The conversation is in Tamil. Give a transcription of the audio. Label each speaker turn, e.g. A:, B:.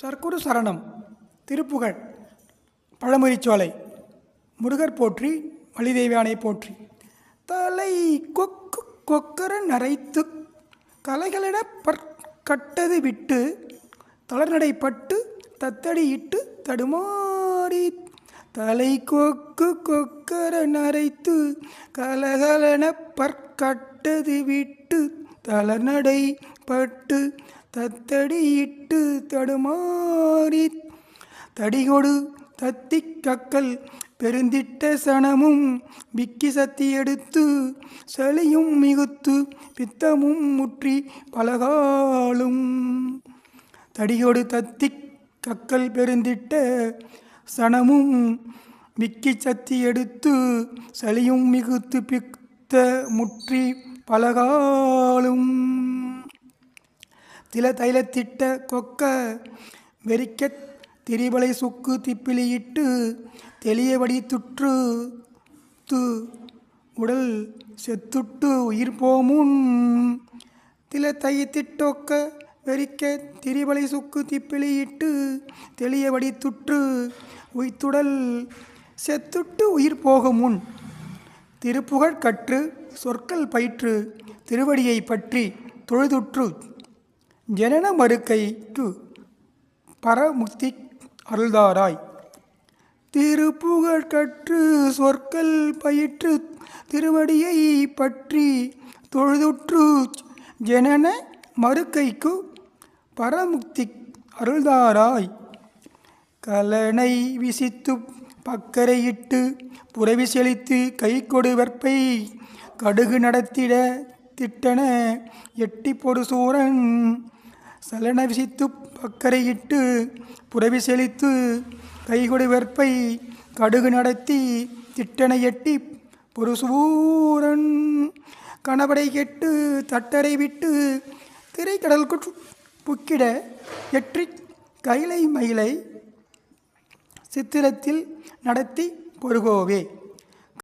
A: சர்க்குரு சரணம் திருப்புகழ் பழமுதிர்ச்சோலை முருகர் போற்றி வழிதெய்வானை போற்றி. தலை கொக்கு கொக்கர நரைத்து கலைகளிட பற்கட்டது விட்டு தளர்நடைப்பட்டு தத்தடியிட்டு தடுமாறி தலை கொக்கு கொக்கர நரைத்து கலகலன பற்கட்டது விட்டு தளர்நடை பட்டு தத்தடியிட்டு தடுமாறி தடிகொடு தத்தி கக்கல் பெருந்திட்ட சனமும் விக்கி சத்தி எடுத்து சளியும் மிகுத்து பித்தமும் முற்றி பலகாலும். தடியோடு தத்தி கக்கல் பெருந்திட்ட சனமும் விக்கி சத்தி எடுத்து சளியும் மிகுத்து பித்த முற்றி பலகாலும். தில தைலத்திட்ட கொக்க வெறிக்கத் திரிபலை சுக்கு திப்பிலியிட்டு தெளியபடி துற்று து உடல் செத்துட்டு உயிர் போமுன். தில தை திட்டொக்க வெறிக்க திரிபலை சுக்கு திப்பிலியிட்டு தெளியபடி துற்று உய்த்துடல் செத்துட்டு உயிர் போகுமுன். திருப்புகழ் கற்று சொற்கள் பயிற்று திருவடியை பற்றி தொழுதுற்று ஜனன மறுக்கைக்கு பரமுக்தி அருள்தாராய். திருப்புகழ் கற்று சொற்கள் பயிற்று திருவடியை பற்றி தொழுதுற்று ஜனன மறுக்கைக்கு பரமுக்தி அருள்தாராய். கலனை விசித்து பக்கரையிட்டு புறவி செழித்து கை கொடு வெற்பை கடுகு நடத்திட திட்டன எட்டி பொறு சூரன் சலன விசித்து பக்கரையிட்டு புறவி செழித்து கைகொடு வெற்பை கடுகு நடத்தி திட்டனை எட்டி பொருசூரன். கணவரை கெட்டு தட்டரை விட்டு திரைக்கடலுக்கு புக்கிட எற்றி கைலை மயிலை சித்திரத்தில் நடத்தி பொருகோவே